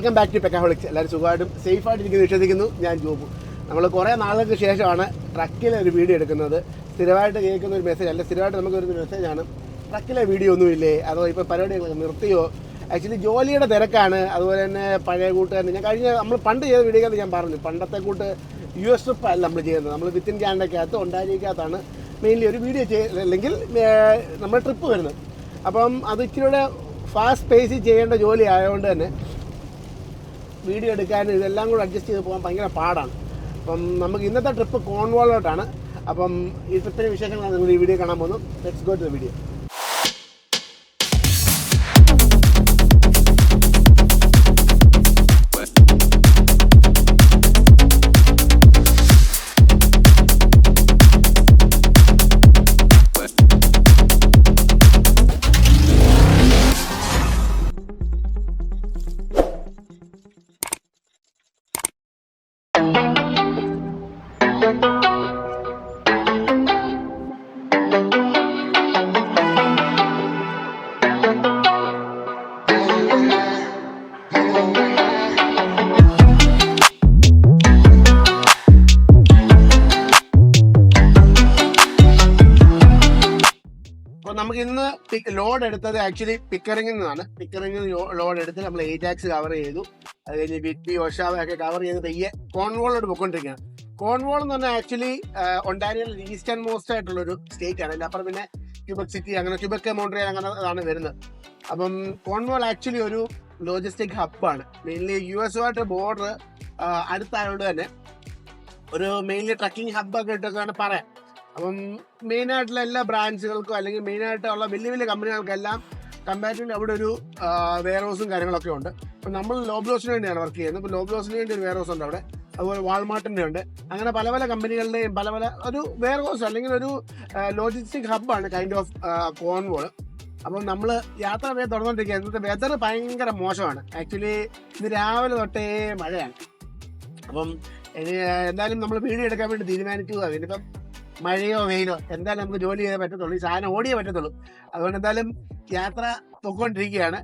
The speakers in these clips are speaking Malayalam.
Welcome back to പെക്കാഹോളിക്സ്. എല്ലാവരും സുഖമായിട്ടും സേഫായിട്ട് ഇരിക്കുന്നു വിശ്വസിക്കുന്നു. ഞാൻ ജോബു. നമ്മൾ കുറേ നാളുകൾക്ക് ശേഷമാണ് ട്രക്കിലെ ഒരു വീഡിയോ എടുക്കുന്നത്. സ്ഥിരമായിട്ട് കേൾക്കുന്ന ഒരു മെസ്സേജ് അല്ല സ്ഥിരമായിട്ട് നമുക്ക് വരുന്ന മെസ്സേജാണ് ട്രക്കിലെ വീഡിയോ ഒന്നുമില്ലേ അതോ ഇപ്പോൾ പരിപാടികൾ നിർത്തിയോ? ആക്ച്വലി ജോലിയുടെ തിരക്കാണ്. അതുപോലെ തന്നെ പഴയ കൂട്ടുകാരൻ ഞാൻ കഴിഞ്ഞ നമ്മൾ പണ്ട് ചെയ്ത വീഡിയോക്കകത്ത് ഞാൻ പറഞ്ഞു പണ്ടത്തെ കൂട്ട് യു എസ് ട്രിപ്പ് അല്ല നമ്മൾ ചെയ്യുന്നത്. നമ്മൾ വിത്തിൻ ക്യാൻഡക്കകത്ത് ഉണ്ടായിരിക്കാത്താണ് മെയിൻലി ഒരു വീഡിയോ ചെയ്യ അല്ലെങ്കിൽ നമ്മൾ ട്രിപ്പ് വരുന്നത്. അപ്പം അത് ഇച്ചിരിയുടെ ഫാസ്റ്റ് പേസിൽ ചെയ്യേണ്ട ജോലി ആയതുകൊണ്ട് തന്നെ വീഡിയോ എടുക്കാനും ഇതെല്ലാം കൂടെ അഡ്ജസ്റ്റ് ചെയ്ത് പോകാൻ ഭയങ്കര പാടാണ്. അപ്പം നമുക്ക് ഇന്നത്തെ ട്രിപ്പ് കോൺവോളോട്ടാണ് അപ്പം ഈ ട്രിപ്പിന്റെ വിശേഷങ്ങളാണ് നിങ്ങൾ ഈ വീഡിയോ കാണാൻ പോകുന്നത്. Let's go to the video നമുക്ക് ഇന്ന് ലോഡ് എടുത്തത് ആക്ച്വലി പിക്കറിങ്ങിൽ നിന്നാണ് പിക്കറിംഗിൽ ലോഡ് എടുത്ത് നമ്മൾ ഏജാക്സ് കവർ ചെയ്തു. അത് കഴിഞ്ഞ് ബിറ്റ്ബി ഓഷാവ ഒക്കെ കവർ ചെയ്ത് പയ്യെ കോൺവോളോട് പോയിക്കൊണ്ടിരിക്കുകയാണ്. കോൺവോൾ എന്ന് പറഞ്ഞാൽ ആക്ച്വലി ഒണ്ടാരിയൽ ഈസ്റ്റേൺ മോസ്റ്റ് ആയിട്ടുള്ള ഒരു സ്റ്റേറ്റ് ആണ്. അപ്പുറം പിന്നെ ക്യൂബക് സിറ്റി അങ്ങനെ ക്യൂബക് മോൺട്രിയൽ അങ്ങനെ അതാണ് വരുന്നത്. അപ്പം കോൺവോൾ ആക്ച്വലി ഒരു ലോജിസ്റ്റിക് ഹബ്ബാണ് മെയിൻലി യു എസുമായിട്ട് ബോർഡർ അടുത്തായതുകൊണ്ട് തന്നെ ഒരു മെയിൻലി ട്രക്കിംഗ് ഹബ്ബൊക്കെ ഇട്ടൊക്കെയാണ് പറയാം. അപ്പം മെയിൻ ആയിട്ടുള്ള എല്ലാ ബ്രാഞ്ചുകൾക്കും അല്ലെങ്കിൽ മെയിൻ ആയിട്ടുള്ള വലിയ വലിയ കമ്പനികൾക്കെല്ലാം കമ്പാരിറ്റീവ്ലി അവിടെ ഒരു വെയർ ഹൗസും കാര്യങ്ങളൊക്കെ ഉണ്ട്. അപ്പം നമ്മൾ ലോബ്ലോസിന് വേണ്ടിയാണ് വർക്ക് ചെയ്യുന്നത്. ഇപ്പോൾ ലോബ്ലോസിന് വേണ്ടി ഒരു വെയർ ഹൗസ് ഉണ്ട് അവിടെ. അതുപോലെ വാൾമാർട്ടിന്റെ ഉണ്ട്. അങ്ങനെ പല പല കമ്പനികളുടെയും പല പല ഒരു വെയർ ഹൗസ് അല്ലെങ്കിൽ ഒരു ലോജിസ്റ്റിക് ഹബ്ബാണ് കൈൻഡ് ഓഫ് കോൺവോൾ അപ്പം നമ്മൾ യാത്ര പോയി തുടർന്നുകൊണ്ടിരിക്കുക ഇന്നത്തെ വെതർ ഭയങ്കര മോശമാണ്. ആക്ച്വലി ഇന്ന് രാവിലെ തൊട്ടേ മഴയാണ്. അപ്പം എന്തായാലും നമ്മൾ വീഡിയോ എടുക്കാൻ വേണ്ടി തീരുമാനിക്കുക. ഇനിയിപ്പം മഴയോ വെയിലോ എന്തായാലും നമുക്ക് ജോലി ചെയ്യാൻ പറ്റത്തുള്ളൂ. ഈ സാധനം ഓടിയേ പറ്റത്തുള്ളൂ. അതുകൊണ്ട് എന്തായാലും യാത്ര പൊക്കോണ്ടിരിക്കുകയാണ്.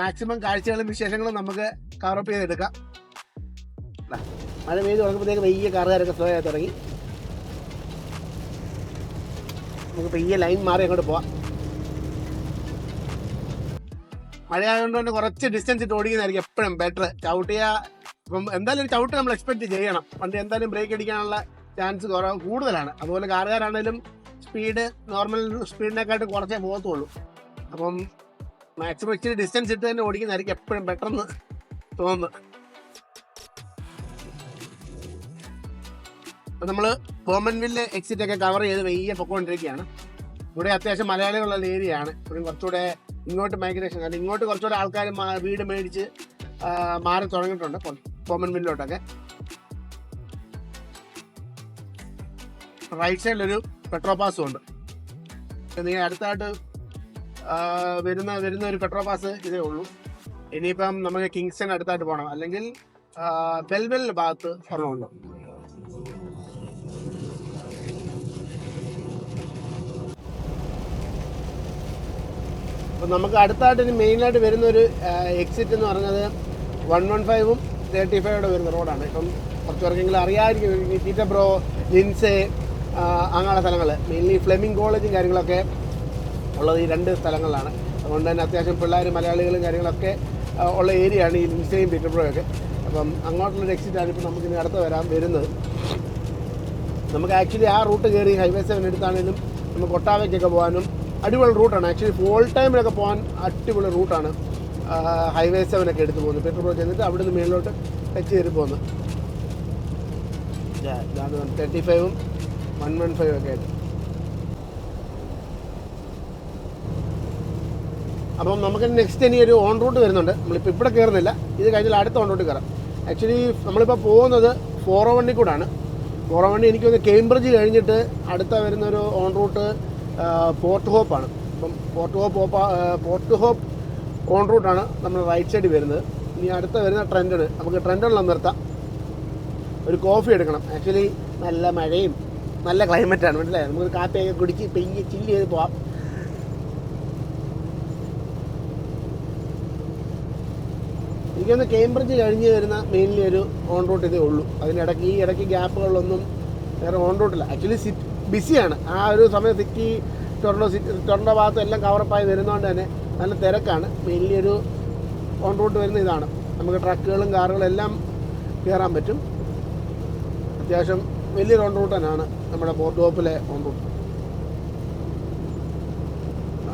മാക്സിമം കാഴ്ചകളും വിശേഷങ്ങളും നമുക്ക് കവറപ്പ് ചെയ്തെടുക്കാം. മഴ പെയ്ത് തുടങ്ങുമ്പോഴത്തേക്ക് വലിയ കാറുകാരൊക്കെ സ്ലോ ആയി തുടങ്ങി. നമുക്ക് പെയ്യ ലൈൻ മാറി അങ്ങോട്ട് പോവാം. മഴയായതുകൊണ്ട് തന്നെ കുറച്ച് ഡിസ്റ്റൻസ് ഇട്ട് ഓടിക്കുന്നതായിരിക്കും എപ്പോഴും ബെറ്റർ ചവിട്ടിയ ഇപ്പം എന്തായാലും ഒരു ചവിട്ട് നമ്മൾ എക്സ്പെക്ട് ചെയ്യണം. വണ്ടി എന്തായാലും ബ്രേക്ക് അടിക്കാനുള്ള ചാൻസ് കുറവ് കൂടുതലാണ്. അതുപോലെ കാറുകാരാണെങ്കിലും സ്പീഡ് നോർമൽ സ്പീഡിനെക്കാട്ടും കുറച്ചേ പോകത്തുള്ളൂ. അപ്പം മാക്സിമം ഇച്ചിരി ഡിസ്റ്റൻസ് ഇട്ട് തന്നെ ഓടിക്കുന്നതായിരിക്കും എപ്പോഴും പെട്ടെന്ന് തോന്നുന്നു അപ്പം നമ്മൾ ബോമൻവില്ലെ എക്സിറ്റ് ഒക്കെ കവർ ചെയ്ത് വെയ്യെ പൊക്കോണ്ടിരിക്കുകയാണ്. ഇവിടെ അത്യാവശ്യം മലയാളികളുള്ള ഏരിയ ആണ്. ഇവിടെ കുറച്ചുകൂടെ ഇങ്ങോട്ട് മൈഗ്രേഷൻ അല്ലെങ്കിൽ ഇങ്ങോട്ട് കുറച്ചുകൂടെ ആൾക്കാർ വീട് മേടിച്ച് മാറി തുടങ്ങിയിട്ടുണ്ട്. ബോമൻവില്ലോട്ടൊക്കെ റൈറ്റ് സൈഡിലൊരു പെട്രോൾ പാസും ഉണ്ട്. നീ അടുത്തായിട്ട് വരുന്ന വരുന്ന ഒരു പെട്രോൾ പാസ് ഇതേ ഉള്ളൂ. ഇനിയിപ്പം നമുക്ക് കിങ്സ്റ്റൺ അടുത്തായിട്ട് പോകണം അല്ലെങ്കിൽ ബെൽബെൽ ഭാഗത്ത് ഒരെണ്ണമുണ്ട് അപ്പം നമുക്ക് അടുത്തായിട്ട് ഇനി മെയിനായിട്ട് വരുന്ന ഒരു എക്സിറ്റ് എന്ന് പറഞ്ഞത് വൺ വൺ ഫൈവും തേർട്ടി ഫൈവോടെ വരുന്ന റോഡാണ് ഇപ്പം കുറച്ച് പേർക്കെങ്കിലും അറിയാമായിരിക്കും ബ്രോ ലിൻസെ അങ്ങനെയുള്ള സ്ഥലങ്ങൾ മെയിൻലി ഫ്ലെമിംഗ് കോളേജും കാര്യങ്ങളൊക്കെ ഉള്ളത് ഈ രണ്ട് സ്ഥലങ്ങളിലാണ്. അതുകൊണ്ട് തന്നെ അത്യാവശ്യം പിള്ളേർ മലയാളികളും കാര്യങ്ങളൊക്കെ ഉള്ള ഏരിയയാണ് ഈ ലിൻസയും പീറ്റർബ്രോയൊക്കെ അപ്പം അങ്ങോട്ടുള്ളൊരു എക്സിറ്റാണ് ഇപ്പോൾ നമുക്ക് ഇനി അടുത്ത് വരാൻ വരുന്നത്. നമുക്ക് ആക്ച്വലി ആ റൂട്ട് കയറി ഹൈവേ സെവൻ എടുത്താണെങ്കിലും നമുക്ക് ഒട്ടാവയ്ക്കൊക്കെ പോകാനും അടിപൊളി റൂട്ടാണ് ആക്ച്വലി ഫോൾ ടൈമിലൊക്കെ പോകാൻ അടിപൊളി റൂട്ടാണ് ഹൈവേ സെവനൊക്കെ എടുത്ത് പോകുന്നത്. പെട്രോൾ ചെന്നിട്ട് അവിടെ നിന്ന് മേളിലോട്ട് ടച്ച് കയറി പോകുന്നത് തേർട്ടി ഫൈവും വൺ വൺ ഫൈവ് ഒക്കെ ആയിട്ട്. അപ്പം നമുക്ക് നെക്സ്റ്റ് ഇനി ഒരു ഓൺ റൂട്ട് വരുന്നുണ്ട്. നമ്മളിപ്പോൾ ഇവിടെ കയറുന്നില്ല ഇത് കഴിഞ്ഞാൽ അടുത്ത ഓൺ റൂട്ട് കയറാം ആക്ച്വലി നമ്മളിപ്പോൾ പോകുന്നത് ഫോറോ വണ്ടി കൂടാണ്. ഫോറോ എനിക്ക് എനിക്കൊന്ന് കേംബ്രിഡ്ജ് കഴിഞ്ഞിട്ട് അടുത്ത വരുന്നൊരു ഓൺ റൂട്ട് പോർട്ട് ഹോപ്പാണ് അപ്പം പോർട്ട് ഹോപ്പ് ഓപ്പ പോർട്ട് ഹോപ്പ് ഓൺ റൂട്ടാണ് നമ്മൾ റൈറ്റ് സൈഡിൽ വരുന്നത്. ഇനി അടുത്ത വരുന്ന ട്രെൻഡാണ്. നമുക്ക് ട്രെൻഡുള്ള നിർത്താം. ഒരു കോഫി എടുക്കണം. ആക്ച്വലി നല്ല മഴയും നല്ല ക്ലൈമറ്റാണ് മനസ്സിലായത് നമുക്ക് കാപ്പിയൊക്കെ കുടിച്ച് പെയ്യ് ചില്ല് ചെയ്ത് പോവാം. എനിക്കൊന്ന് കേംബ്രിഡ്ജ് കഴിഞ്ഞ് വരുന്ന മെയിൻലി ഒരു ഓൺ റൂട്ട് ഇതേ ഉള്ളൂ. അതിനിടയ്ക്ക് ഈ ഇടയ്ക്ക് ഗ്യാപ്പുകളൊന്നും വേറെ ഓൺ റൂട്ടില്ല ആക്ച്വലി സിറ്റ് ബിസിയാണ് ആ ഒരു സമയം സിറ്റി ടൊറൻഡോ സിറ്റി ടൊറൻഡോ ഭാഗത്തും എല്ലാം കവറപ്പായി വരുന്നതുകൊണ്ട് തന്നെ നല്ല തിരക്കാണ്. മെയിൻലി ഒരു ഓൺ റൂട്ട് വരുന്ന ഇതാണ്. നമുക്ക് ട്രക്കുകളും കാറുകളും എല്ലാം കയറാൻ പറ്റും. അത്യാവശ്യം വലിയൊരു ഓൺ റൂട്ട് തന്നെയാണ് നമ്മുടെ ബോർഡോപ്പിലെ ഓൺ റൂട്ട്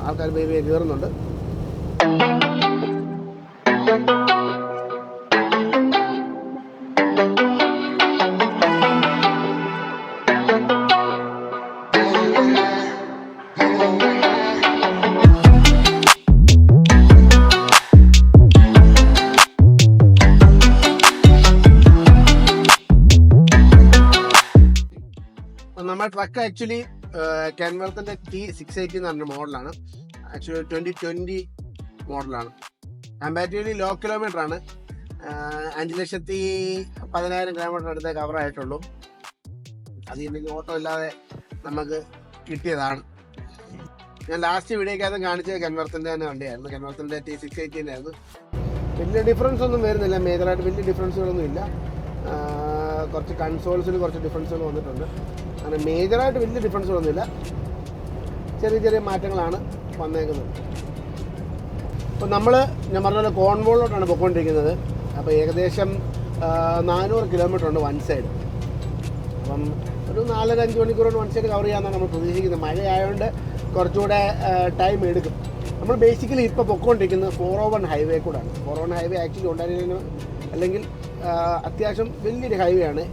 ആൾക്കാർ ബേബിയെ കയറുന്നുണ്ട് ട്രക്ക് ആക്ച്വലി കാൻവർത്തിന്റെ ടി സിക്സ് എയ്റ്റി എന്ന് പറഞ്ഞ മോഡലാണ് ആക്ച്വലി ട്വന്റി ട്വന്റി മോഡലാണ് കമ്പാരിറ്റീവ്ലി ലോ കിലോമീറ്റർ ആണ്. ആഹ് അഞ്ച് ലക്ഷത്തി പതിനായിരം കിലോമീറ്റർ അടുത്തേ കവർ ആയിട്ടുള്ളൂ. അത് ഇല്ലെങ്കിൽ ഓട്ടോ ഇല്ലാതെ നമുക്ക് കിട്ടിയതാണ്. ഞാൻ ലാസ്റ്റ് വീഡിയോക്കകത്ത് കാണിച്ചത് കൻവർത്തിന്റെ തന്നെ വണ്ടിയായിരുന്നു. കൻവർത്തിന്റെ ടി സിക്സ് എയ്റ്റീന്റെ ആയിരുന്നു വലിയ ഡിഫറൻസ് ഒന്നും വരുന്നില്ല. മേജറായിട്ട് വലിയ ഡിഫറൻസുകളൊന്നും ഇല്ല കുറച്ച് കൺസോൾസിൽ കുറച്ച് ഡിഫറൻസുകൾ വന്നിട്ടുണ്ട്. അങ്ങനെ മേജറായിട്ട് വലിയ ഡിഫറൻസ് ഒന്നുമില്ല. ചെറിയ ചെറിയ മാറ്റങ്ങളാണ് വന്നേക്കുന്നത്. അപ്പോൾ നമ്മൾ ഞാൻ പറഞ്ഞ പോലെ കോൺവോളിലോട്ടാണ് പോയിക്കൊണ്ടിരിക്കുന്നത് അപ്പോൾ ഏകദേശം നാനൂറ് കിലോമീറ്റർ ഉണ്ട് വൺ സൈഡ് അപ്പം ഒരു നാലര അഞ്ച് മണിക്കൂർ വൺ സൈഡ് കവർ ചെയ്യാമെന്നാണ് നമ്മൾ പ്രതീക്ഷിക്കുന്നത്. മഴയായതുകൊണ്ട് കുറച്ചുകൂടെ ടൈം എടുക്കും. നമ്മൾ ബേസിക്കലി ഇപ്പോൾ പൊക്കോണ്ടിരിക്കുന്നത് ഫോർ ഓ വൺ ഹൈവേ കൂടാണ്. Four O one highway actually ഉണ്ടായിരുന്നു അല്ലെങ്കിൽ അത്യാവശ്യം വലിയൊരു ഹൈവേ ആണ്.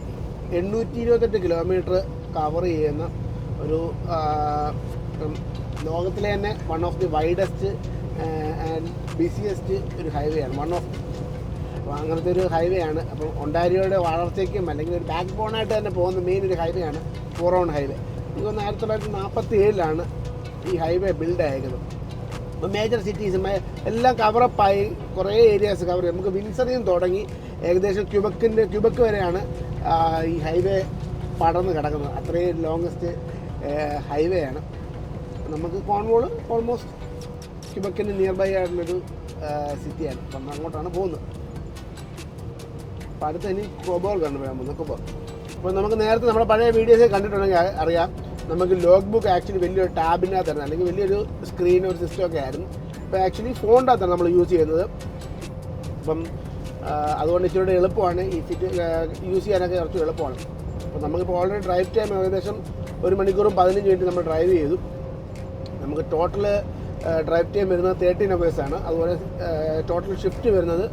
എണ്ണൂറ്റി ഇരുപത്തെട്ട് കിലോമീറ്റർ കവർ ചെയ്യുന്ന ഒരു ലോകത്തിലെ തന്നെ one of the widest and busiest ഒരു ഹൈവേ ആണ്. വൺ ഓഫ് അപ്പോൾ അങ്ങനത്തെ ഒരു ഹൈവേ ആണ്. അപ്പം ഒണ്ടാരിയോയുടെ വളർച്ചയ്ക്കും അല്ലെങ്കിൽ ഒരു ബാക്ക് ബോണായിട്ട് തന്നെ പോകുന്ന മെയിൻ ഒരു ഹൈവേ ആണ് ഫോർ ഓൺ ഹൈവേ എനിക്ക് ആയിരത്തി തൊള്ളായിരത്തി നാൽപ്പത്തി ഏഴിലാണ് ഈ ഹൈവേ ബിൽഡ് ആയിരിക്കുന്നത് അപ്പോൾ മേജർ സിറ്റീസ് എല്ലാം കവറപ്പായി കുറേ ഏരിയാസ് കവർ ചെയ്യും നമുക്ക് വിൻസറിയും തുടങ്ങി. ഏകദേശം ക്യുബക്കിന്റെ ക്യുബക്ക് വരെയാണ് ഈ ഹൈവേ പടർന്ന് കിടക്കുന്നത്. അത്രയും ലോങ്ങസ്റ്റ് ഹൈവേ ആണ്. നമുക്ക് കോൺവോൾ ഓൾമോസ്റ്റ് ക്യുബക്കിന് നിയർ ബൈ ആയിട്ടുള്ളൊരു സിറ്റിയാണ് അപ്പം അങ്ങോട്ടാണ് പോകുന്നത്. അപ്പം അടുത്ത് ഇനി കൊബോൾ കണ്ടുപോയാൽ പോകുന്നത് കൊബോൾ അപ്പോൾ നമുക്ക് നേരത്തെ നമ്മുടെ പഴയ വീഡിയോസ് കണ്ടിട്ടുണ്ടെങ്കിൽ അറിയാം. നമുക്ക് ലോഗ് ബുക്ക് ആക്ച്വലി വലിയൊരു ടാബിനകത്തായിരുന്നു. അല്ലെങ്കിൽ വലിയൊരു സ്ക്രീൻ ഒരു സിസ്റ്റം ഒക്കെ ആയിരുന്നു. ഇപ്പോൾ ആക്ച്വലി ഫോണിന്റെ അകത്താണ് നമ്മൾ യൂസ് ചെയ്യുന്നത്. അപ്പം അതുകൊണ്ട് ഇച്ചിരി എളുപ്പമാണ്. ഈ സിറ്റ് യൂസ് ചെയ്യാനൊക്കെ കുറച്ച് എളുപ്പമാണ്. അപ്പോൾ നമുക്കിപ്പോൾ ഓൾറെഡി ഡ്രൈവ് ടൈം ഏകദേശം ഒരു മണിക്കൂറും പതിനഞ്ച് മിനിറ്റ് നമ്മൾ ഡ്രൈവ് ചെയ്തു. നമുക്ക് ടോട്ടൽ ഡ്രൈവ് ടൈം വരുന്നത് തേർട്ടീൻ ആണ്. അതുപോലെ ടോട്ടൽ ഷിഫ്റ്റ് വരുന്നത്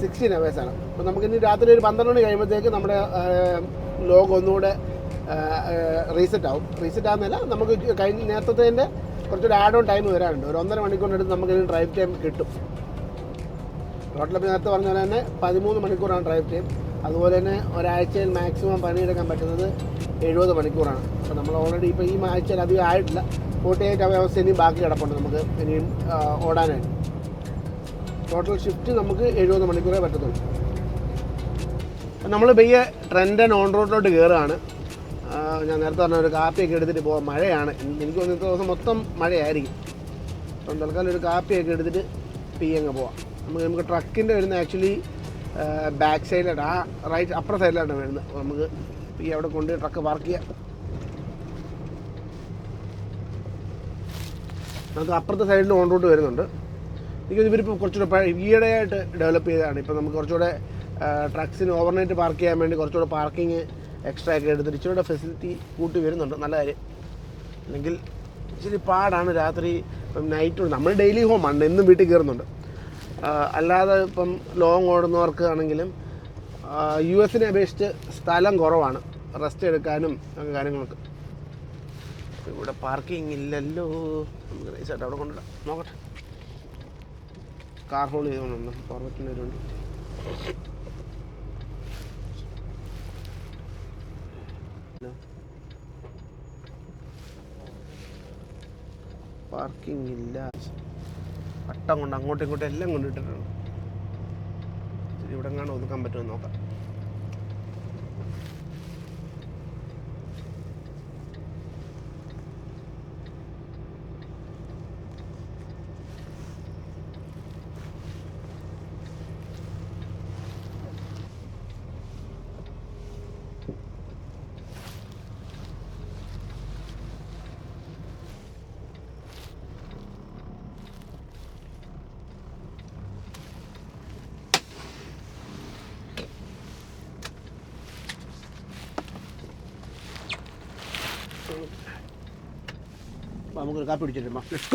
സിക്സ്റ്റീൻ ആണ്. അപ്പോൾ നമുക്കിനി രാത്രി ഒരു പന്ത്രണ്ട് മണി കഴിയുമ്പോഴത്തേക്ക് നമ്മുടെ ലോഗ് ഒന്നുകൂടെ റീസെറ്റ് ആവും. റീസെറ്റ് ആകുന്നില്ല നമുക്ക് കഴിഞ്ഞ നേരത്തെ കുറച്ചൊരു ആഡ് ഓൺ ടൈം വരാനുണ്ട് ഒരു ഒന്നര മണിക്കൂറിനടുത്ത് നമുക്ക് ഡ്രൈവ് ടൈം കിട്ടും. ടോട്ടൽ നേരത്തെ പറഞ്ഞ പോലെ തന്നെ പതിമൂന്ന് മണിക്കൂറാണ് ഡ്രൈവ് ടൈം അതുപോലെ തന്നെ ഒരാഴ്ചയിൽ മാക്സിമം പണിയെടുക്കാൻ പറ്റുന്നത് എഴുപത് മണിക്കൂറാണ്. അപ്പോൾ നമ്മൾ ഓൾറെഡി ഇപ്പോൾ ഈ ആഴ്ചയിൽ അധികം ആയിട്ടില്ല. ഫോർട്ടി എയ്റ്റ് അവേഴ്സ് ഇനിയും ബാക്കി കിടപ്പുണ്ട് നമുക്ക് ഇനിയും ഓടാനായിട്ട്. ടോട്ടൽ ഷിഫ്റ്റ് നമുക്ക് എഴുപത് മണിക്കൂറേ പറ്റത്തുള്ളൂ. നമ്മൾ പയ്യെ ട്രെൻഡ് ഓൺ റോഡിലോട്ട് കയറുകയാണ് ഞാൻ നേരത്തെ പറഞ്ഞ ഒരു കാപ്പിയൊക്കെ എടുത്തിട്ട് പോകാം മഴയാണ്. എനിക്ക് തോന്നുന്നു ദിവസം മൊത്തം മഴയായിരിക്കും. അപ്പം തൽക്കാലം ഒരു കാപ്പിയൊക്കെ എടുത്തിട്ട് പി അങ്ങ് പോവാം. നമുക്ക് നമുക്ക് ട്രക്കിന്റെ വരുന്ന ആക്ച്വലി ബാക്ക് സൈഡിലാണ് ആ റൈറ്റ് അപ്പുറ സൈഡിലാണ് വരുന്നത് നമുക്ക് ഈ അവിടെ കൊണ്ട് ട്രക്ക് പാർക്ക് ചെയ്യാം. നമുക്ക് അപ്പുറത്തെ സൈഡിൽ ഓൺ റൂട്ട് വരുന്നുണ്ട്. എനിക്ക് ഇവരിപ്പോൾ കുറച്ചുകൂടെ ഈയിടെയായിട്ട് ഡെവലപ്പ് ചെയ്തതാണ്. ഇപ്പോൾ നമുക്ക് കുറച്ചുകൂടെ ട്രക്സിന് ഓവർനൈറ്റ് പാർക്ക് ചെയ്യാൻ വേണ്ടി കുറച്ചുകൂടെ പാർക്കിങ് എക്സ്ട്രാ ഒക്കെ എടുത്തിട്ട് ഇച്ചിരി ഫെസിലിറ്റി കൂട്ടി വരുന്നുണ്ട്. നല്ല കാര്യം. അല്ലെങ്കിൽ ഇച്ചിരി പാടാണ് രാത്രി. നൈറ്റ് നമ്മൾ ഡെയിലി ഹോം ആണ്. എന്നും വീട്ടിൽ കയറുന്നുണ്ട്. അല്ലാതെ ഇപ്പം ലോങ് ഓടുന്നവർക്ക് ആണെങ്കിലും യു എസിനെ അപേക്ഷിച്ച് സ്ഥലം കുറവാണ്. റെസ്റ്റ് എടുക്കാനും അങ്ങനെ കാര്യങ്ങളൊക്കെ. ഇവിടെ പാർക്കിംഗ് ഇല്ലല്ലോ. നമുക്ക് നൈസായിട്ട് അവിടെ കൊണ്ടിടാം നോക്കട്ടെ. കാർ ഹോൾ ചെയ്തോണ്ടോ ഫോർവറ്റിന് വരുന്നുണ്ട്. പാർക്കിംഗ് ഇല്ല. വട്ടം കൊണ്ട് അങ്ങോട്ടും ഇങ്ങോട്ടും എല്ലാം കൊണ്ടിട്ടിട്ടുണ്ട്. ഇവിടെ എങ്ങാണ്ട് ഒതുക്കാൻ പറ്റുമെന്ന് നോക്കാം. നമുക്കൊരു കാപ്പി പിടിച്ചിട്ട് ലെറ്റ്സ്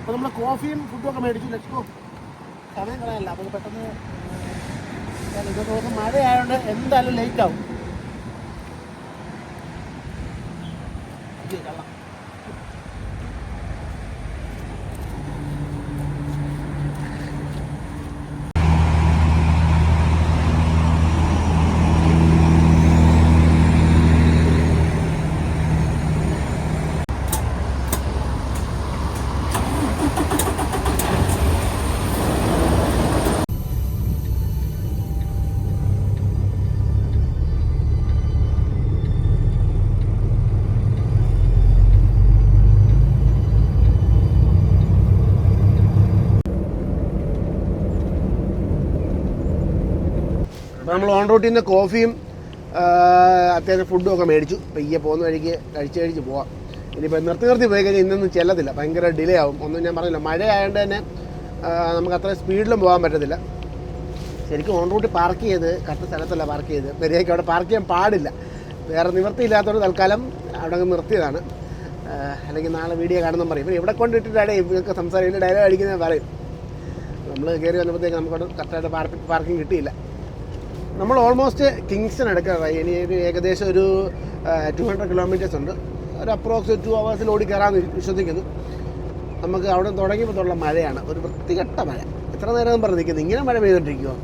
അപ്പോൾ നമ്മൾ കോഫിയും ഫുഡും ഒക്കെ മേടിച്ചു. ലെറ്റ്സ് ഗോ കളയല്ല നമുക്ക് പെട്ടെന്ന് ഇതൊക്കെ മഴയായതുകൊണ്ട് എന്തായാലും ലേറ്റ് ആവും. നമ്മൾ ഓൺ റൂട്ടിൽ നിന്ന് കോഫിയും അത്യാവശ്യം ഫുഡും ഒക്കെ മേടിച്ചു. പയ്യെ പോകുന്ന വഴിക്ക് കഴിച്ച് കഴിച്ച് പോവാം. ഇനിയിപ്പോൾ നിർത്തി നിർത്തി പോയി കഴിഞ്ഞാൽ ഇന്നൊന്നും ചെല്ലത്തില്ല. ഭയങ്കര ഡിലേ ആവും. ഒന്നും ഞാൻ പറഞ്ഞില്ല. മഴ ആയതുകൊണ്ട് തന്നെ നമുക്ക് അത്ര സ്പീഡിലും പോകാൻ പറ്റത്തില്ല. ശരിക്കും ഓൺ റൂട്ടിൽ പാർക്ക് ചെയ്ത് കറക്റ്റ് സ്ഥലത്തല്ല പാർക്ക് ചെയ്ത്. മര്യാദയ്ക്ക് അവിടെ പാർക്ക് ചെയ്യാൻ പാടില്ല. വേറെ നിവൃത്തിയില്ലാത്തതുകൊണ്ട് തൽക്കാലം അവിടെ നിർത്തിയതാണ്. അല്ലെങ്കിൽ നാളെ വീഡിയോ കാണുന്ന പറയും. ഇവർ ഇവിടെ കൊണ്ടിട്ടിട്ടാണ് ഇവർക്ക് സംസാരിക്കുന്ന ഡയലോഗ് അടിക്കുന്നത് പറയും. നമ്മൾ കയറി വന്നപ്പോഴത്തേക്ക് നമുക്കവിടെ കറക്റ്റായിട്ട് പാർക്ക് പാർക്കിംഗ് കിട്ടിയില്ല. നമ്മൾ ഓൾമോസ്റ്റ് കിങ്സ്റ്റൺ എടുക്കാറായി ഇനി ഒരു ഏകദേശം ഒരു ടു ഹൺഡ്രഡ് കിലോമീറ്റേഴ്സ് ഉണ്ട്. ഒരു അപ്രോക്സ് ടു അവേഴ്സിൽ ഓടി കയറാമെന്ന് വിശ്വസിക്കുന്നു. നമുക്ക് അവിടെ തുടങ്ങിയപ്പോൾ മഴയാണ്. ഒരു വൃത്തികെട്ട മഴ. എത്ര നേരം പറഞ്ഞ് നിൽക്കുന്നത്? ഇങ്ങനെ മഴ പെയ്തുകൊണ്ടിരിക്കുമോ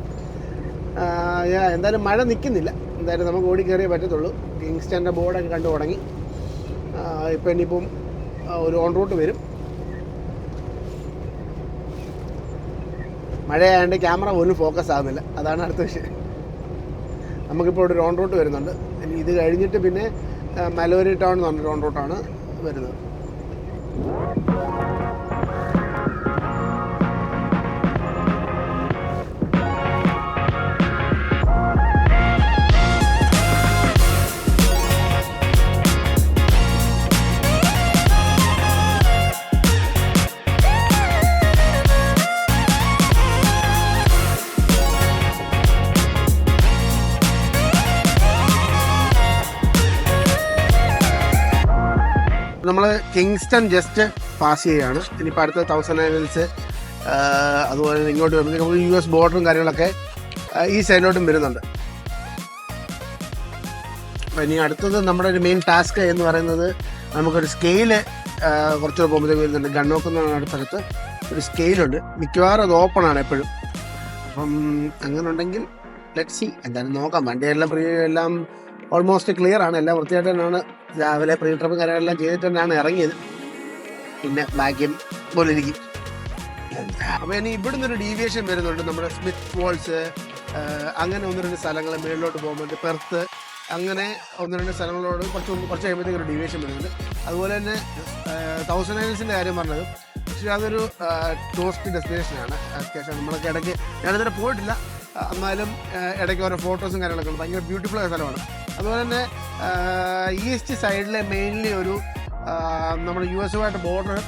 എന്തായാലും മഴ നിൽക്കുന്നില്ല എന്തായാലും നമുക്ക് ഓടി കയറിയേ പറ്റത്തുള്ളൂ. കിങ്സ്റ്റന്റെ ബോർഡൊക്കെ കണ്ടു തുടങ്ങി. ഇപ്പം ഇനിയിപ്പം ഒരു ഓൺ റൂട്ട് വരും. മഴയായതുകൊണ്ട് ക്യാമറ പോലും ഫോക്കസ് ആകുന്നില്ല അതാണ് അടുത്ത വിഷയം. നമുക്കിപ്പോൾ ഒരു റോൺ റൂട്ട് വരുന്നുണ്ട്. ഇനി ഇത് കഴിഞ്ഞിട്ട് പിന്നെ മലോരി ടൗൺ എന്ന് പറഞ്ഞ റോൺ റൂട്ടാണ് വരുന്നത്. കിങ്സ്റ്റൺ ജസ്റ്റ് പാസ് ചെയ്യുകയാണ് ഇനിയിപ്പോൾ അടുത്ത തൗസൻഡ് ലെവൽസ് അതുപോലെ ഇങ്ങോട്ട് വരുമ്പോൾ നമുക്ക് യു എസ് ബോർഡറും കാര്യങ്ങളൊക്കെ ഈ സൈഡിലോട്ടും വരുന്നുണ്ട്. അപ്പോൾ ഇനി അടുത്തത് നമ്മുടെ ഒരു മെയിൻ ടാസ്ക് എന്ന് പറയുന്നത് നമുക്കൊരു സ്കെയിൽ കുറച്ചുകൂടെ പോകുമ്പോഴത്തേക്ക് വരുന്നുണ്ട്. ഗണ്ണോക്ക് എന്ന് പറയുന്ന സ്ഥലത്ത് ഒരു സ്കെയിലുണ്ട് മിക്കവാറും അത് ഓപ്പൺ ആണ് എപ്പോഴും. അപ്പം അങ്ങനെ ഉണ്ടെങ്കിൽ ലെറ്റ് സി എന്തായാലും നോക്കാം. വണ്ടിയെല്ലാം എല്ലാം ഓൾമോസ്റ്റ് ക്ലിയർ ആണ്. എല്ലാം വൃത്തിയായിട്ട് തന്നെയാണ് രാവിലെ പ്രീ ട്രിപ്പും കാര്യങ്ങളെല്ലാം ചെയ്തിട്ട് തന്നെയാണ് ഇറങ്ങിയത്. പിന്നെ ഭാഗ്യം പോലെ ഇരിക്കും. അപ്പൊ ഇനി ഇവിടുന്ന് ഒരു ഡീവിയേഷൻ വരുന്നുണ്ട്. നമ്മുടെ സ്മിത്ത് ഫോൾസ് അങ്ങനെ ഒന്ന് രണ്ട് സ്ഥലങ്ങൾ മേളിലോട്ട് പോകുമ്പോൾ പെർത്ത് അങ്ങനെ ഒന്ന് രണ്ട് സ്ഥലങ്ങളോട് കുറച്ച് കുറച്ച് കഴിയുമ്പോഴത്തേക്ക് ഒരു ഡീവിയേഷൻ വരുന്നുണ്ട്. അതുപോലെ തന്നെ തൗസൻഡ് ഐലൻസിന്റെ കാര്യം പറഞ്ഞത്. പക്ഷേ അതൊരു ടൂറിസ്റ്റ് ഡെസ്റ്റിനേഷനാണ് അത്യാവശ്യം നമ്മളൊക്കെ ഇടയ്ക്ക് ഞാനിതുവരെ പോയിട്ടില്ല. എന്നാലും ഇടയ്ക്ക് ഓരോ ഫോട്ടോസും കാര്യങ്ങളൊക്കെ ഉണ്ട്. ഭയങ്കര ബ്യൂട്ടിഫുൾ ആയ സ്ഥലമാണ്. അതുപോലെ തന്നെ ഈസ്റ്റ് സൈഡിലെ മെയിൻലി ഒരു നമ്മൾ യു എസുമായിട്ട് ബോർഡർ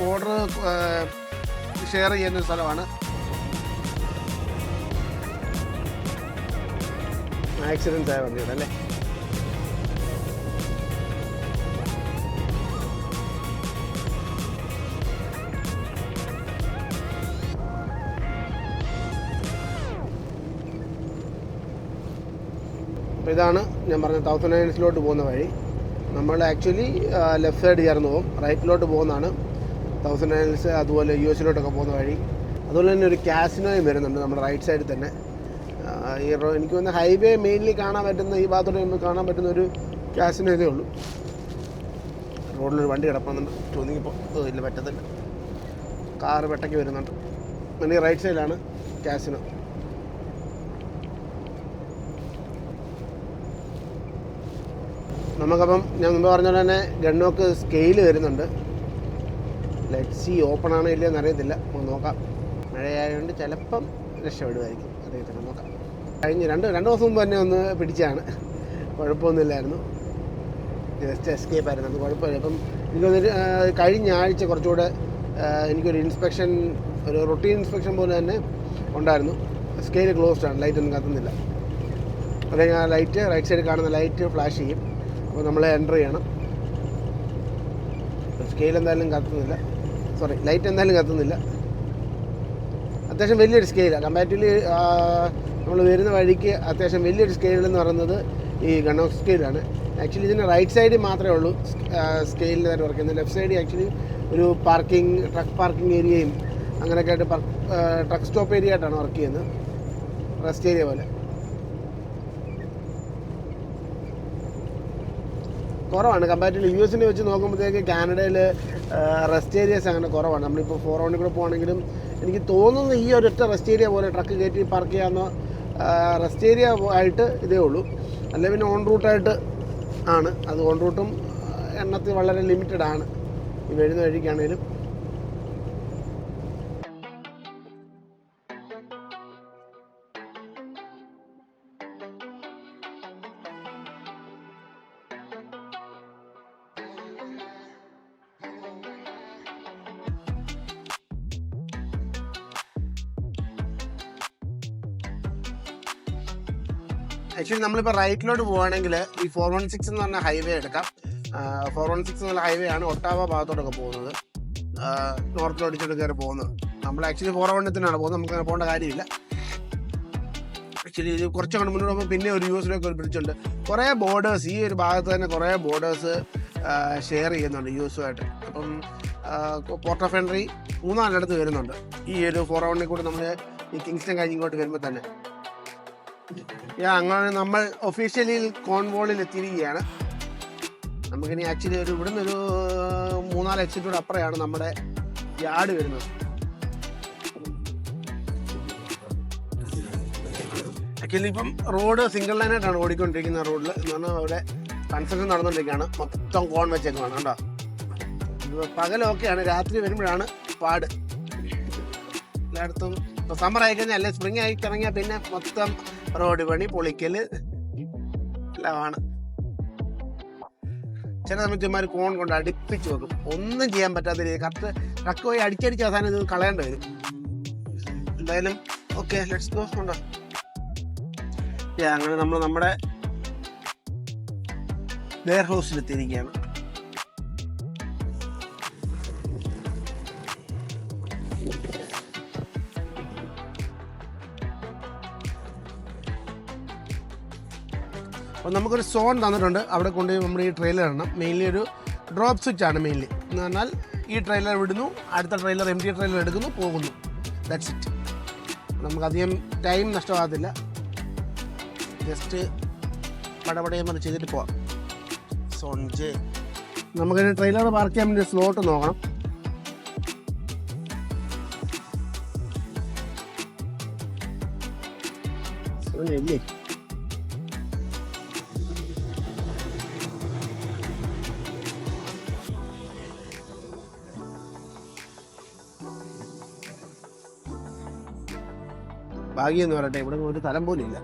ബോർഡർ ഷെയർ ചെയ്യുന്ന ഒരു സ്ഥലമാണ്. ആക്സിഡൻസ് ആയ വണ്ടിയുടെ അല്ലേ അപ്പോൾ ഇതാണ് ഞാൻ പറഞ്ഞ തൗസൻഡ് നയൻസിലോട്ട് പോകുന്ന വഴി. നമ്മൾ ആക്ച്വലി ലെഫ്റ്റ് സൈഡ് ചേർന്ന് പോകും റൈറ്റിലോട്ട് പോകുന്നതാണ്. തൗസൻഡ് നയൻസ് അതുപോലെ യു എസിലോട്ടൊക്കെ പോകുന്ന വഴി. അതുപോലെ തന്നെ ഒരു കാസിനോയും വരുന്നുണ്ട് നമ്മുടെ റൈറ്റ് സൈഡിൽ തന്നെ. ഈ എനിക്ക് തോന്നുന്ന ഹൈവേ മെയിൻലി കാണാൻ പറ്റുന്ന ഈ ഭാഗത്തോട്ട് നമുക്ക് കാണാൻ പറ്റുന്ന ഒരു കാസിനോ ഇതേ ഉള്ളൂ. റോഡിലൊരു വണ്ടി കിടപ്പുന്നുണ്ട് ചോദിക്കുമ്പോൾ ഇല്ല പറ്റത്തില്ല. കാറ് വെട്ടയ്ക്ക് വരുന്നുണ്ട്. പിന്നെ റൈറ്റ് സൈഡിലാണ് കാസിനോ നമുക്കപ്പം ഞാൻ മുമ്പ് പറഞ്ഞ പോലെ തന്നെ ഗണ്ണോക്ക് സ്കെയിൽ വരുന്നുണ്ട്. ലെറ്റ് സി ഓപ്പൺ ആണോ ഇല്ലയോ എന്നറിയത്തില്ല നമുക്ക് നോക്കാം. മഴയായതുകൊണ്ട് ചിലപ്പം രക്ഷപ്പെടുമായിരിക്കും. അറിയത്തില്ല നോക്കാം. കഴിഞ്ഞ് രണ്ട് രണ്ട് ദിവസം മുമ്പ് തന്നെ ഒന്ന് പിടിച്ചാണ്. കുഴപ്പമൊന്നുമില്ലായിരുന്നു. ജസ്റ്റ് എസ്കേപ്പ് ആയിരുന്നു. അത് കുഴപ്പമില്ല. ഇപ്പം എനിക്കൊന്നൊരു കഴിഞ്ഞ ആഴ്ച കുറച്ചുകൂടെ എനിക്കൊരു ഇൻസ്പെക്ഷൻ ഒരു റൊട്ടീൻ ഇൻസ്പെക്ഷൻ പോലെ തന്നെ ഉണ്ടായിരുന്നു. സ്കെയിൽ ക്ലോസ്ഡ് ആണ്. ലൈറ്റ് ഒന്നും കത്തുന്നില്ല. അല്ലെങ്കിൽ ആ ലൈറ്റ് റൈറ്റ് സൈഡിൽ കാണുന്ന ലൈറ്റ് ഫ്ലാഷ് ചെയ്യും. അപ്പോൾ നമ്മൾ എന്റർ ചെയ്യണം. സ്കെയിൽ എന്തായാലും കത്തുന്നില്ല. സോറി ലൈറ്റ് എന്തായാലും കത്തുന്നില്ല. അത്യാവശ്യം വലിയൊരു സ്കെയിലാണ് കമ്പാരിറ്റീവ്ലി നമ്മൾ വരുന്ന വഴിക്ക് അത്യാവശ്യം വലിയൊരു സ്കെയിൽ എന്ന് പറയുന്നത് ഈ ഗണ്ണോക്സ് സ്കെയിലാണ് ആക്ച്വലി ഇതിന്റെ റൈറ്റ് സൈഡിൽ മാത്രമേ ഉള്ളൂ. സ്കെയിലിന്റെ സ്കെയിലിനായിട്ട് വർക്ക് ലെഫ്റ്റ് സൈഡിൽ ആക്ച്വലി ഒരു പാർക്കിംഗ് ട്രക്ക് പാർക്കിംഗ് ഏരിയയും അങ്ങനെയൊക്കെ ആയിട്ട് ട്രക്ക് സ്റ്റോപ്പ് ഏരിയ ആയിട്ടാണ് വർക്ക് ചെയ്യുന്നത്. റെസ്റ്റ് ഏരിയ പോലെ. കുറവാണ്. കമ്പാരിറ്റീവ് യു എസിനെ വെച്ച് നോക്കുമ്പോഴത്തേക്ക് കാനഡയിൽ റെസ്റ്റ് ഏരിയസ് അങ്ങനെ കുറവാണ്. നമ്മളിപ്പോൾ ഫോർ റൗണ്ടിൽ കൂടെ പോകണമെങ്കിലും എനിക്ക് തോന്നുന്നത് ഈ ഒരൊറ്റ റെസ്റ്റ് ഏരിയ പോലെ ട്രക്ക് കയറ്റി പാർക്ക് ചെയ്യാവുന്ന റെസ്റ്റ് ഏരിയ ആയിട്ട് ഇതേ ഉള്ളൂ. അല്ലെ പിന്നെ ഓൺ റൂട്ടായിട്ട് ആണ്. അത് ഓൺ റൂട്ടും എണ്ണത്തിൽ വളരെ ലിമിറ്റഡ് ആണ്. ഈ വരുന്ന വഴിക്കാണേലും. ആക്ച്വലി നമ്മളിപ്പോൾ റൈറ്റിലോട്ട് പോവുകയാണെങ്കിൽ ഈ ഫോർ വൺ സിക്സ് എന്ന് പറഞ്ഞ ഹൈവേ എടുക്കാം. ഫോർ വൺ സിക്സ് എന്നുള്ള ഹൈവേ ആണ് ഒട്ടാവ ഭാഗത്തോട്ടൊക്കെ പോകുന്നത്. നോർത്തിലോടിച്ചോട്ട് കയറി പോകുന്നത്. നമ്മൾ ആക്ച്വലി ഫോർ വണ്ണത്തിനാണ് പോകുന്നത്. നമുക്ക് അങ്ങനെ പോകേണ്ട കാര്യമില്ല. ആക്ച്വലി ഇത് കുറച്ചങ്ങോട്ട് മുന്നോട്ട് പോകുമ്പോൾ പിന്നെ ഒരു യു എസിലേക്ക് ഒരു ബ്രിഡ്ജുണ്ട് കുറേ ബോർഡേഴ്സ് ഈ ഒരു ഭാഗത്ത് തന്നെ കുറേ ബോർഡേഴ്സ് ഷെയർ ചെയ്യുന്നുണ്ട് യൂസുമായിട്ട് അപ്പം പോർട്ട് ഓഫ് എൻട്രി മൂന്നാലിടത്ത് വരുന്നുണ്ട്. ഈ ഒരു ഫോർ വണ്ണിൽ കൂടി നമ്മൾ ഈ കിങ്സ്റ്റൺ കഴിഞ്ഞ് ഇങ്ങോട്ട് വരുമ്പോൾ തന്നെ. അങ്ങനെ നമ്മൾ ഒഫീഷ്യലി കോൺവോളിൽ എത്തിയിരിക്കുകയാണ് നമുക്കിനി ആക്ച്വലി ഒരു ഇവിടുന്ന് ഒരു മൂന്നാൽ എക്സിറ്റൂടെ അപ്പുറയാണ് നമ്മുടെ യാർഡ് വരുന്നത്. ആക്ച്വലി ഇപ്പം റോഡ് സിംഗിൾ ലൈനായിട്ടാണ് ഓടിക്കൊണ്ടിരിക്കുന്ന റോഡിൽ എന്ന് പറഞ്ഞാൽ അവിടെ കൺസ്ട്രക്ഷൻ നടന്നുകൊണ്ടിരിക്കുകയാണ്. മൊത്തം കോൺ വെച്ചേക്കുവാണ് കേട്ടോ. പകലൊക്കെയാണ് രാത്രി വരുമ്പോഴാണ് പാട്. എല്ലായിടത്തും ഇപ്പോൾ സമ്മർ ആയി കഴിഞ്ഞാൽ അല്ലെ? സ്പ്രിങ് ആയി തുടങ്ങിയാൽ പിന്നെ മൊത്തം റോഡ് പണി പൊളിക്കൽ എല്ലാമാണ്. ചില സമയത്തുമാർ കോൺ കൊണ്ട് അടുപ്പിച്ച് വെക്കും. ഒന്നും ചെയ്യാൻ പറ്റാത്ത രീതി കറക്റ്റ് ട്രക്ക് പോയി അടിച്ചടിച്ച് അവസാനം ഇത് കളയേണ്ടി വരും. എന്തായാലും ഓക്കെ ലെറ്റ്സ് അങ്ങനെ നമ്മൾ നമ്മുടെ വെയർ ഹൗസിലെത്തിയിരിക്കുകയാണ് നമുക്കൊരു സോൺ തന്നിട്ടുണ്ട്. അവിടെ കൊണ്ടുപോയി നമ്മൾ ഈ ട്രെയിലർ ഇടണം. മെയിൻലി ഒരു ഡ്രോപ്പ് സ്വിച്ച് ആണ് മെയിൻലി എന്ന് പറഞ്ഞാൽ ഈ ട്രെയിലർ വിടുന്നു അടുത്ത ട്രെയിലർ എം ടി ട്രെയിലർ എടുക്കുന്നു പോകുന്നു. ദാറ്റ്സ് ഇറ്റ് നമുക്കധികം ടൈം നഷ്ടമാകത്തില്ല. ജസ്റ്റ് പടപടയും അത് ചെയ്തിട്ട് പോവാം. സോൺ ജെ നമുക്കിനി ട്രെയിലർ പാർക്ക് ചെയ്യാൻ വേണ്ടി സ്ലോട്ട് നോക്കണം. ഇല്ലേ? ഭാഗ്യം എന്ന് പറയട്ടെ ഇവിടെ ഒരു തലം പോലും ഇല്ല.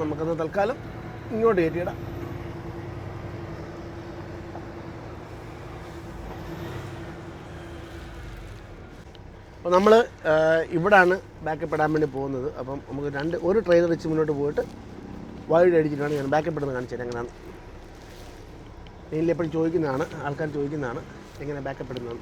നമുക്കത് തൽക്കാലം ഇങ്ങോട്ട് കയറ്റിയിടാം. അപ്പോൾ നമ്മൾ ഇവിടാണ് ബാക്കപ്പ് ഇടാൻ വേണ്ടി പോകുന്നത്. അപ്പം നമുക്ക് രണ്ട് ഒരു ട്രെയിലർ വെച്ച് മുന്നോട്ട് പോയിട്ട് വൈഡ് അടിച്ചിട്ടാണ് ഞാൻ ബാക്കപ്പ് ഇടുന്നത് കാണിച്ചത് എങ്ങനെയാണ് മെയിനിൽ എപ്പോഴും ചോദിക്കുന്നതാണ് ആൾക്കാർ ചോദിക്കുന്നതാണ് എങ്ങനെ ബാക്കപ്പ് ഇടുന്നത്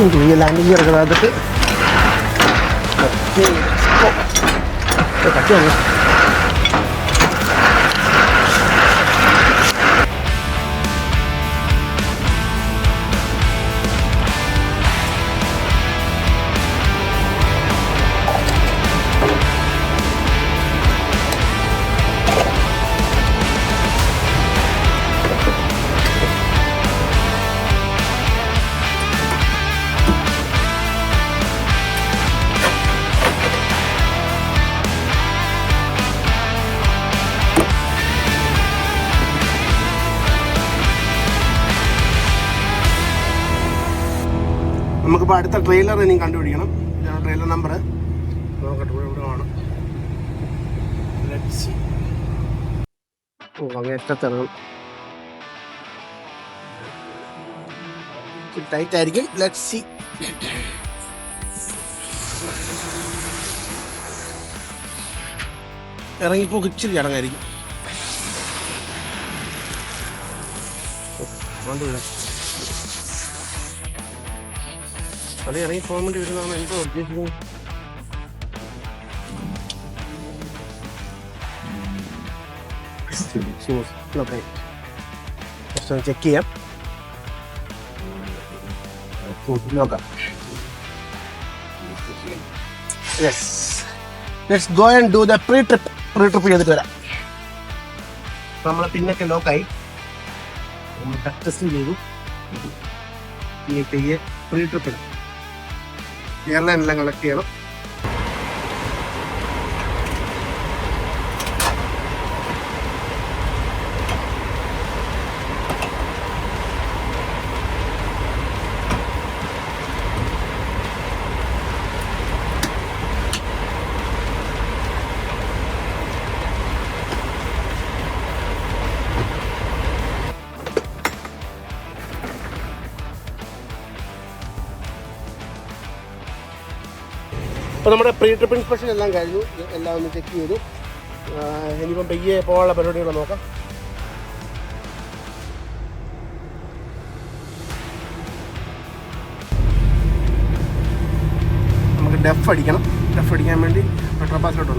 ഈ ലാൻഡിങ് കിടക്കുന്നതിട്ട് കട്ടി വന്നു നമുക്കിപ്പോൾ അടുത്ത ട്രെയിലർ ഇനിയും കണ്ടുപിടിക്കണം. ഇതാണ് ട്രെയിലർ നമ്പർ നോക്കട്ടെ ഇവിടെ see. ഓ ആയിരിക്കും. ഇച്ചിരി ചടങ്ങായിരിക്കും അത് ഇറങ്ങി പോകാൻ വേണ്ടി വരുന്നതാണ് എന്തോ ഉദ്ദേശിക്കുന്നത്? ചെക്ക് ചെയ്യാം നോക്കാം let's go and do the pre trip pre trip ചെയ്തിട്ട് വരാം. നമ്മൾ പിന്നൊക്കെ ലോക്കായി. നമ്മൾ ടെസ്റ്റ് ചെയ്തു. ഈ പ്രീ ട്രിപ്പ് ഇടാം. എയർലൈനെല്ലാം കളക്ട് ചെയ്യണം അപ്പോൾ നമ്മുടെ പ്രീ ട്രിപ്പ് ഇൻസ്പെക്ഷൻ എല്ലാം കഴിഞ്ഞു. എല്ലാം ഒന്ന് ചെക്ക് ചെയ്തു. ഇനിയിപ്പം പെയ്യെ പോകാനുള്ള പരിപാടികൾ നോക്കാം. നമുക്ക് ഡെഫ് അടിക്കണം. ഡെഫ് അടിക്കാൻ വേണ്ടി പെട്രോൾ പാസിലോട്ട്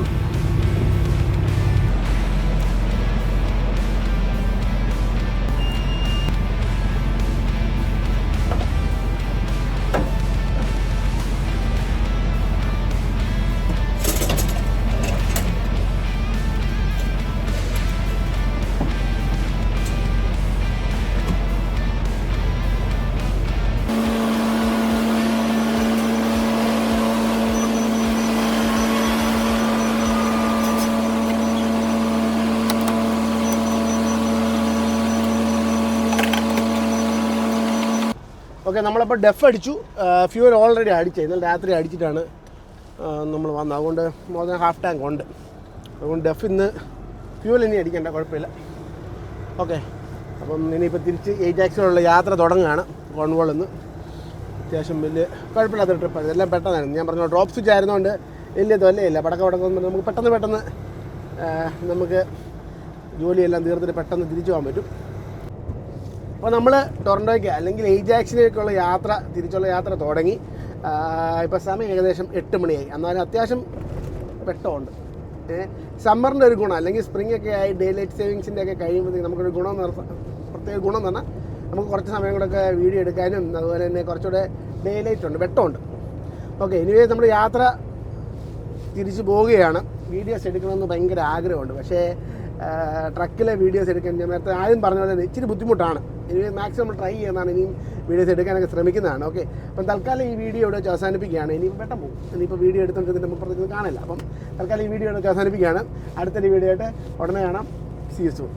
ഓക്കെ നമ്മളപ്പോൾ ഡെഫ് അടിച്ചു. ഫ്യൂൽ ഓൾറെഡി അടിച്ചു ഇന്നലെ രാത്രി അടിച്ചിട്ടാണ് നമ്മൾ വന്നത്. അതുകൊണ്ട് മോർ ദാൻ ഹാഫ് ടാങ്ക് ഉണ്ട്. അതുകൊണ്ട് ഡെഫ് ഇന്ന് ഫ്യൂൽ ഇനി അടിക്കേണ്ട കുഴപ്പമില്ല. ഓക്കെ അപ്പം ഇനിയിപ്പോൾ തിരിച്ച് എയ്റ്റാക്സിലുള്ള യാത്ര തുടങ്ങുകയാണ്. കോൺവോളിൽ നിന്ന് അത്യാവശ്യം വലിയ കുഴപ്പമില്ലാത്ത ട്രിപ്പ് എല്ലാം പെട്ടെന്നായിരുന്നു. ഞാൻ പറഞ്ഞു ഡ്രോപ്പ് സ്വിച്ച് ആയിരുന്നുകൊണ്ട് വലിയ തൊല്ലയില്ല പടക്ക പടക്കം നമുക്ക് പെട്ടെന്ന് പെട്ടെന്ന് നമുക്ക് ജോലിയെല്ലാം തീർത്തിട്ട് പെട്ടെന്ന് തിരിച്ചു പോകാൻ പറ്റും. അപ്പോൾ നമ്മൾ ടൊറന്റോയ്ക്ക് അല്ലെങ്കിൽ എയ്ജാക്സിലേക്കുള്ള യാത്ര തിരിച്ചുള്ള യാത്ര തുടങ്ങി. ഇപ്പോൾ സമയം ഏകദേശം എട്ട് മണിയായി. എന്നാലും അത്യാവശ്യം വെട്ടമുണ്ട് സമ്മറിന്റെ ഒരു ഗുണം അല്ലെങ്കിൽ സ്പ്രിംഗ് ഒക്കെ ആയി ഡേ ലൈറ്റ് സേവിങ്സിന്റെ ഒക്കെ കഴിയുമ്പോഴത്തേക്ക് നമുക്കൊരു ഗുണം പ്രത്യേക ഗുണം എന്ന് പറഞ്ഞാൽ നമുക്ക് കുറച്ച് സമയം കൂടെ ഒക്കെ വീഡിയോ എടുക്കാനും അതുപോലെ തന്നെ കുറച്ചുകൂടെ ഡേ ലൈറ്റ് ഉണ്ട് വെട്ടമുണ്ട്. ഓക്കെ എനിവേ നമ്മൾ യാത്ര തിരിച്ചു പോവുകയാണ്. വീഡിയോസ് എടുക്കണമെന്ന് ഭയങ്കര ആഗ്രഹമുണ്ട്. പക്ഷേ ട്രക്കിലെ വീഡിയോസ് എടുക്കാൻ ഞാൻ നേരത്തെ ആദ്യം പറഞ്ഞ പോലെ ഇച്ചിരി ബുദ്ധിമുട്ടാണ്. മാക്സിമം ട്രൈ ചെയ്യുന്നതാണ്. ഇനിയും വീഡിയോസ് എടുക്കാനൊക്കെ ശ്രമിക്കുന്നതാണ്. ഓക്കെ അപ്പം തൽക്കാലം ഈ വീഡിയോ ഇവിടെ വെച്ച് അവസാനിപ്പിക്കുകയാണ്. ഇനിയും പെട്ടെന്ന് പോകും ഇനിയിപ്പോൾ വീഡിയോ എടുത്തുകൊണ്ടിരുന്നിട്ട് ഇതിന്റെ പുറത്തേക്ക് കാണില്ല അപ്പം തൽക്കാലം ഈ വീഡിയോ ഇവിടെ വെച്ച് അവസാനിപ്പിക്കുകയാണ്. അടുത്തൊരു വീഡിയോ ആയിട്ട് ഉടനെ കാണാം. See soon